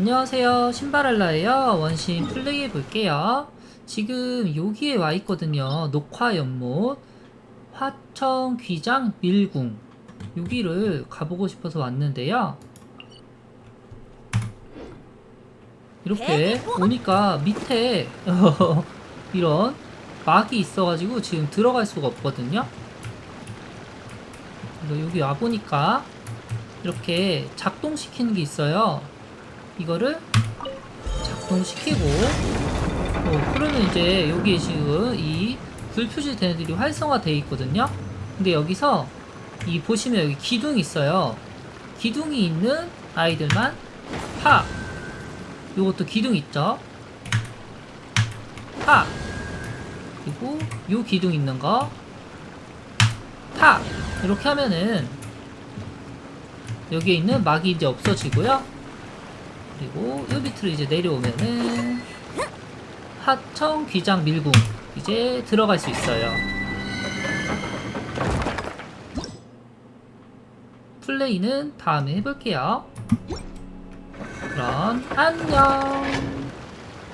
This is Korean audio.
안녕하세요. 신바랄라예요. 원신 플레이 해볼게요. 지금 여기에 와 있거든요. 녹화 연못. 화청 귀장 밀궁. 여기를 가보고 싶어서 왔는데요. 이렇게 오니까 밑에 이런 막이 있어가지고 지금 들어갈 수가 없거든요. 여기 와보니까 이렇게 작동시키는 게 있어요 이거를 작동시키고 어, 그러면 이제 여기에 지금 이 불표시 되는 애들이 활성화되어 있거든요. 근데 여기서 이 보시면 여기 기둥이 있어요. 기둥이 있는 아이들만 파. 요것도 기둥 있죠? 파. 그리고 요 기둥 있는 거 파! 이렇게 하면은 여기에 있는 막이 이제 없어지고요 그리고 요 밑으로 이제 내려오면은 하청 귀장 밀궁 이제 들어갈 수 있어요. 플레이는 다음에 해볼게요. 그럼 안녕